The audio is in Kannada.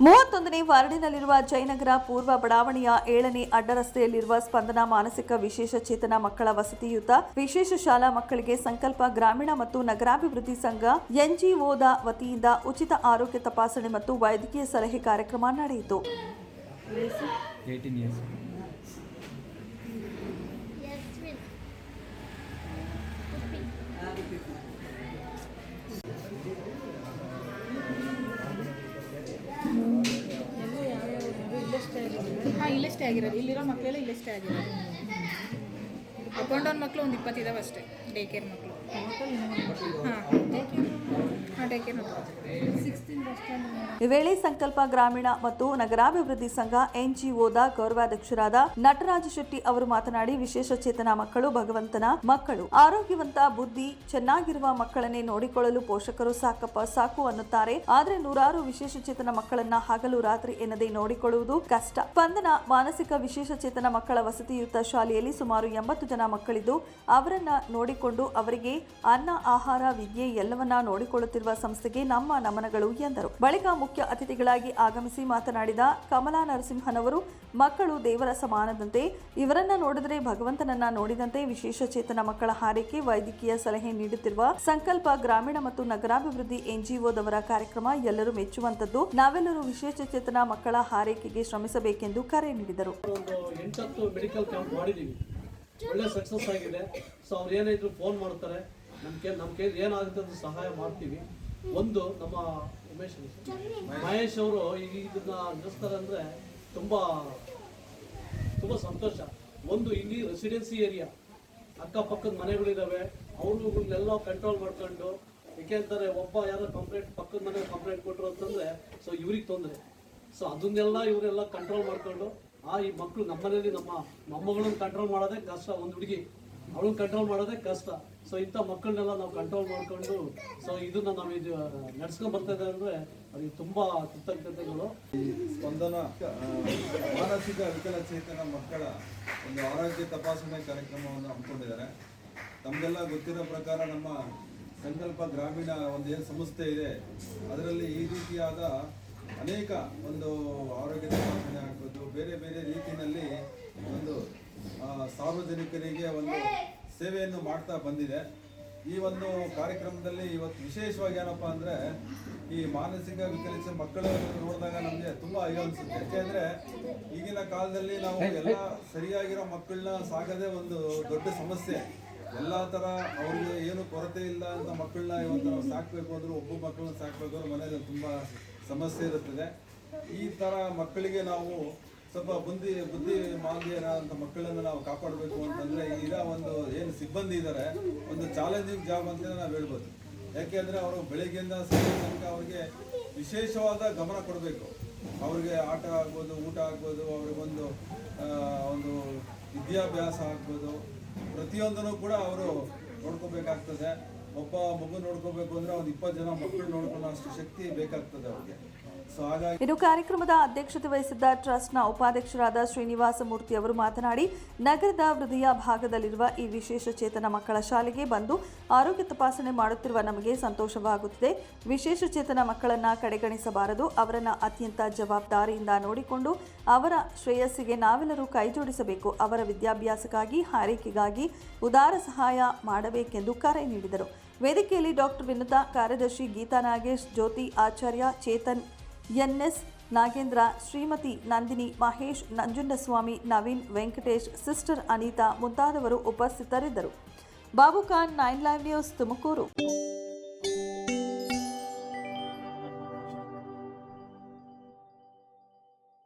ಮೂವತ್ತೊಂದನೇ ವಾರ್ಡಿನಲ್ಲಿರುವ ಜಯನಗರ ಪೂರ್ವ ಬಡಾವಣೆಯ ಏಳನೇ ಅಡ್ಡರಸ್ತೆಯಲ್ಲಿರುವ ಸ್ಪಂದನ ಮಾನಸಿಕ ವಿಶೇಷ ಚೇತನ ಮಕ್ಕಳ ವಸತಿಯುತ ವಿಶೇಷ ಶಾಲಾ ಮಕ್ಕಳಿಗೆ ಸಂಕಲ್ಪ ಗ್ರಾಮೀಣ ಮತ್ತು ನಗರಾಭಿವೃದ್ಧಿ ಸಂಘ ಎನ್ಜಿಒದ ವತಿಯಿಂದ ಉಚಿತ ಆರೋಗ್ಯ ತಪಾಸಣೆ ಮತ್ತು ವೈದ್ಯಕೀಯ ಸಲಹೆ ಕಾರ್ಯಕ್ರಮ ನಡೆಯಿತು. ಹಾಂ ಇಲ್ಲೇ ಸ್ಟೇ ಆಗಿರೋದು. ಇಲ್ಲಿರೋ ಮಕ್ಕಳೆಲ್ಲ ಇಲ್ಲೇ ಸ್ಟೇ ಆಗಿರೋದು. ಅಪ್ ಆ್ಯಂಡ್ ಡೌನ್ ಮಕ್ಕಳು ಒಂದು ಇಪ್ಪತ್ತಿದಾವೆ ಅಷ್ಟೇ. ಡೇ ಕೇರ್ ಮಕ್ಕಳು ಹಾಂ. ಈ ವೇಳೆ ಸಂಕಲ್ಪ ಗ್ರಾಮೀಣ ಮತ್ತು ನಗರಾಭಿವೃದ್ಧಿ ಸಂಘ ಎನ್ಜಿಒದ ಗೌರವಾಧ್ಯಕ್ಷರಾದ ನಟರಾಜ ಶೆಟ್ಟಿ ಅವರು ಮಾತನಾಡಿ ವಿಶೇಷ ಚೇತನ ಮಕ್ಕಳು ಭಗವಂತನ ಮಕ್ಕಳು. ಆರೋಗ್ಯವಂತ ಬುದ್ಧಿ ಚೆನ್ನಾಗಿರುವ ಮಕ್ಕಳನ್ನೇ ನೋಡಿಕೊಳ್ಳಲು ಪೋಷಕರು ಸಾಕಪ್ಪ ಸಾಕು ಅನ್ನುತ್ತಾರೆ. ಆದ್ರೆ ನೂರಾರು ವಿಶೇಷ ಚೇತನ ಮಕ್ಕಳನ್ನ ಹಗಲು ರಾತ್ರಿ ಎನ್ನದೇ ನೋಡಿಕೊಳ್ಳುವುದು ಕಷ್ಟ. ಸ್ಪಂದನ ಮಾನಸಿಕ ವಿಶೇಷ ಚೇತನ ಮಕ್ಕಳ ವಸತಿಯುತ ಶಾಲೆಯಲ್ಲಿ ಸುಮಾರು ಎಂಬತ್ತು ಜನ ಮಕ್ಕಳಿದ್ದು ಅವರನ್ನ ನೋಡಿಕೊಂಡು ಅವರಿಗೆ ಅನ್ನ ಆಹಾರ ವಿದ್ಯೆ ಎಲ್ಲವನ್ನ ನೋಡಿಕೊಳ್ಳುತ್ತಿರುವ ಸಂಸ್ಥೆಗೆ ನಮ್ಮ ನಮನಗಳು ಎಂದರು. ಬಳಿಕ ಮುಖ್ಯ ಅತಿಥಿಗಳಾಗಿ ಆಗಮಿಸಿ ಮಾತನಾಡಿದ ಕಮಲಾ ನರಸಿಂಹನವರು, ಮಕ್ಕಳು ದೇವರ ಸಮಾನದಂತೆ, ಇವರನ್ನ ನೋಡಿದರೆ ಭಗವಂತನನ್ನ ನೋಡಿದಂತೆ ವಿಶೇಷ ಚೇತನ ಮಕ್ಕಳ ಹಾರೈಕೆ, ವೈದ್ಯಕೀಯ ಸಲಹೆ ನೀಡುತ್ತಿರುವ ಸಂಕಲ್ಪ ಗ್ರಾಮೀಣ ಮತ್ತು ನಗರಾಭಿವೃದ್ಧಿ ಎನ್ಜಿಒದವರ ಕಾರ್ಯಕ್ರಮ ಎಲ್ಲರೂ ಮೆಚ್ಚುವಂತದ್ದು ನಾವೆಲ್ಲರೂ ವಿಶೇಷ ಚೇತನ ಮಕ್ಕಳ ಹಾರೈಕೆಗೆ ಶ್ರಮಿಸಬೇಕೆಂದು ಕರೆ ನೀಡಿದರು. ಒಳ್ಳೆ ಸಕ್ಸಸ್ ಆಗಿದೆ. ಸೊ ಅವ್ರು ಏನಾದ್ರು ಫೋನ್ ಮಾಡ್ತಾರೆ. ಏನಾಗುತ್ತೆ ಸಹಾಯ ಮಾಡ್ತೀವಿ. ಒಂದು ನಮ್ಮ ಉಮೇಶ್ ಮಹೇಶ್ ಅವರು ಈಗ ಇದನ್ನ ನಡೆಸ್ತಾರೆ ಅಂದ್ರೆ ತುಂಬಾ ತುಂಬಾ ಸಂತೋಷ. ಒಂದು ಇಲ್ಲಿ ರೆಸಿಡೆನ್ಸಿ ಏರಿಯಾ ಅಕ್ಕಪಕ್ಕದ ಮನೆಗಳಿದಾವೆ. ಅವ್ರಿಗೆಲ್ಲ ಕಂಟ್ರೋಲ್ ಮಾಡ್ಕೊಂಡು ಯಾಕೆಂತಾರೆ ಒಬ್ಬ ಯಾರೋ ಕಂಪ್ಲೇಂಟ್ ಪಕ್ಕದ ಮನೆ ಕಂಪ್ಲೇಂಟ್ ಕೊಟ್ಟರು ಅಂತಂದ್ರೆ ಸೊ ಇವ್ರಿಗೆ ತೊಂದರೆ. ಸೊ ಅದನ್ನೆಲ್ಲ ಇವರೆಲ್ಲ ಕಂಟ್ರೋಲ್ ಮಾಡ್ಕೊಂಡು, ಆ ಈ ಮಕ್ಕಳು ನಮ್ಮನೇಲಿ ನಮ್ಮ ಮೊಮ್ಮಗಳನ್ನ ಕಂಟ್ರೋಲ್ ಮಾಡೋದೇ ಕಷ್ಟ. ಒಂದು ಹುಡುಗಿ, ಅವಳನ್ನ ಕಂಟ್ರೋಲ್ ಮಾಡೋದೇ ಕಷ್ಟ. ಸೊ ಇಂಥ ಮಕ್ಕಳನ್ನೆಲ್ಲ ನಾವು ಕಂಟ್ರೋಲ್ ಮಾಡಿಕೊಂಡು ಸೊ ಇದನ್ನ ನಾವು ಇದು ನಡ್ಸ್ಕೊಂಡ್ ಬರ್ತಾ ಇದ್ದಾರೆ ಅಂದ್ರೆ ಅದಕ್ಕೆ ತುಂಬಾ ಕೃತಜ್ಞತೆಗಳು. ಸ್ಪಂದನ ಮಾನಸಿಕ ವಿಕಲಚೇತನ ಮಕ್ಕಳ ಒಂದು ಆರೋಗ್ಯ ತಪಾಸಣೆ ಕಾರ್ಯಕ್ರಮವನ್ನು ಹಮ್ಮಿಕೊಂಡಿದ್ದಾರೆ. ತಮಗೆಲ್ಲ ಗೊತ್ತಿರೋ ಪ್ರಕಾರ ನಮ್ಮ ಸಂಕಲ್ಪ ಗ್ರಾಮೀಣ ಒಂದು ಏನು ಸಂಸ್ಥೆ ಇದೆ. ಅದರಲ್ಲಿ ಈ ರೀತಿಯಾದ ಅನೇಕ ಒಂದು ಆರೋಗ್ಯ ತಪಾಸಣೆ ಆಗ್ಬೋದು. ಬೇರೆ ಬೇರೆ ರೀತಿಯಲ್ಲಿ ಒಂದು ಸಾರ್ವಜನಿಕರಿಗೆ ಒಂದು ಸೇವೆಯನ್ನು ಮಾಡ್ತಾ ಬಂದಿದೆ. ಈ ಒಂದು ಕಾರ್ಯಕ್ರಮದಲ್ಲಿ ಇವತ್ತು ವಿಶೇಷವಾಗಿ ಏನಪ್ಪ ಅಂದರೆ ಈ ಮಾನಸಿಕ ವಿಕಲಿತ ಮಕ್ಕಳು ನೋಡಿದಾಗ ನಮಗೆ ತುಂಬ ಅಯ್ಯೋ ಅನಿಸುತ್ತೆ. ಯಾಕೆಂದರೆ ಈಗಿನ ಕಾಲದಲ್ಲಿ ನಾವು ಎಲ್ಲ ಸರಿಯಾಗಿರೋ ಮಕ್ಕಳನ್ನ ಸಾಗದೆ ಒಂದು ದೊಡ್ಡ ಸಮಸ್ಯೆ. ಎಲ್ಲ ಥರ ಅವ್ರಿಗೆ ಏನು ಕೊರತೆ ಇಲ್ಲ ಅಂತ ಮಕ್ಕಳನ್ನ ಇವತ್ತು ನಾವು ಸಾಕಬೇಕು ಅಂದ್ರೆ ಒಬ್ಬ ಮಕ್ಕಳನ್ನ ಸಾಕಬೇಕು ಅಂದ್ರೆ ಮನೇಲಿ ತುಂಬಾ ಸಮಸ್ಯೆ ಇರುತ್ತದೆ. ಈ ಥರ ಮಕ್ಕಳಿಗೆ ನಾವು ಸ್ವಲ್ಪ ಬುದ್ಧಿ ಬುದ್ಧಿ ಮಾಲ್ದಿಯರ ಅಂತ ಮಕ್ಕಳನ್ನ ನಾವು ಕಾಪಾಡಬೇಕು ಅಂತಂದ್ರೆ ಈಗ ಒಂದು ಏನು ಸಿಬ್ಬಂದಿ ಇದ್ದಾರೆ ಒಂದು ಚಾಲೆಂಜಿಂಗ್ ಜಾಬ್ ಅಂತ ನಾವು ಹೇಳ್ಬೋದು. ಯಾಕೆಂದ್ರೆ ಅವರು ಬೆಳಿಗ್ಗೆಯಿಂದ ಸಂಜೆ ತನಕ ಅವ್ರಿಗೆ ವಿಶೇಷವಾದ ಗಮನ ಕೊಡಬೇಕು. ಅವ್ರಿಗೆ ಆಟ ಆಗ್ಬೋದು, ಊಟ ಆಗ್ಬೋದು ಅವ್ರಿಗೊಂದು ಒಂದು ವಿದ್ಯಾಭ್ಯಾಸ ಆಗ್ಬೋದು. ಪ್ರತಿಯೊಂದನ್ನು ಕೂಡ ಅವರು ನೋಡ್ಕೋಬೇಕಾಗ್ತದೆ. ಒಬ್ಬ ಮಗು ನೋಡ್ಕೋಬೇಕು ಅಂದ್ರೆ ಒಂದು ಇಪ್ಪತ್ತು ಜನ ಮಕ್ಕಳು ನೋಡ್ಕೊಳ್ಳೋ ಅಷ್ಟು ಶಕ್ತಿ ಬೇಕಾಗ್ತದೆ ಅವ್ರಿಗೆ. ಸೊ ಇನ್ನು ಕಾರ್ಯಕ್ರಮದ ಅಧ್ಯಕ್ಷತೆ ವಹಿಸಿದ್ದ ಟ್ರಸ್ಟ್ನ ಉಪಾಧ್ಯಕ್ಷರಾದ ಶ್ರೀನಿವಾಸ ಮೂರ್ತಿ ಅವರು ಮಾತನಾಡಿ, ನಗರದ ಹೃದಯ ಭಾಗದಲ್ಲಿರುವ ಈ ವಿಶೇಷ ಚೇತನ ಮಕ್ಕಳ ಶಾಲೆಗೆ ಬಂದು ಆರೋಗ್ಯ ತಪಾಸಣೆ ಮಾಡುತ್ತಿರುವ ನಮಗೆ ಸಂತೋಷವಾಗುತ್ತಿದೆ. ವಿಶೇಷ ಚೇತನ ಮಕ್ಕಳನ್ನ ಕಡೆಗಣಿಸಬಾರದು. ಅವರನ್ನ ಅತ್ಯಂತ ಜವಾಬ್ದಾರಿಯಿಂದ ನೋಡಿಕೊಂಡು ಅವರ ಶ್ರೇಯಸ್ಸಿಗೆ ನಾವೆಲ್ಲರೂ ಕೈಜೋಡಿಸಬೇಕು ಅವರ ವಿದ್ಯಾಭ್ಯಾಸಕ್ಕಾಗಿ, ಹಾರೈಕೆಗಾಗಿ ಉದಾರ ಸಹಾಯ ಮಾಡಬೇಕೆಂದು ಕರೆ ನೀಡಿದರು. ವೇದಿಕೆಯಲ್ಲಿ ಡಾಕ್ಟರ್ ವಿನುತಾ ಕಾರ್ಯದರ್ಶಿ Geetha Nagesh, Jyothi Acharya Chethan, N S Nagendra, Shrimati Nandini Mahesh, Nanjundaswamy, Naveen Venkatesh, sister Anitha ಮುಂತಾದವರು ಉಪಸ್ಥಿತರಿದ್ದರು. Babu Khan, nine live news Tumakuru.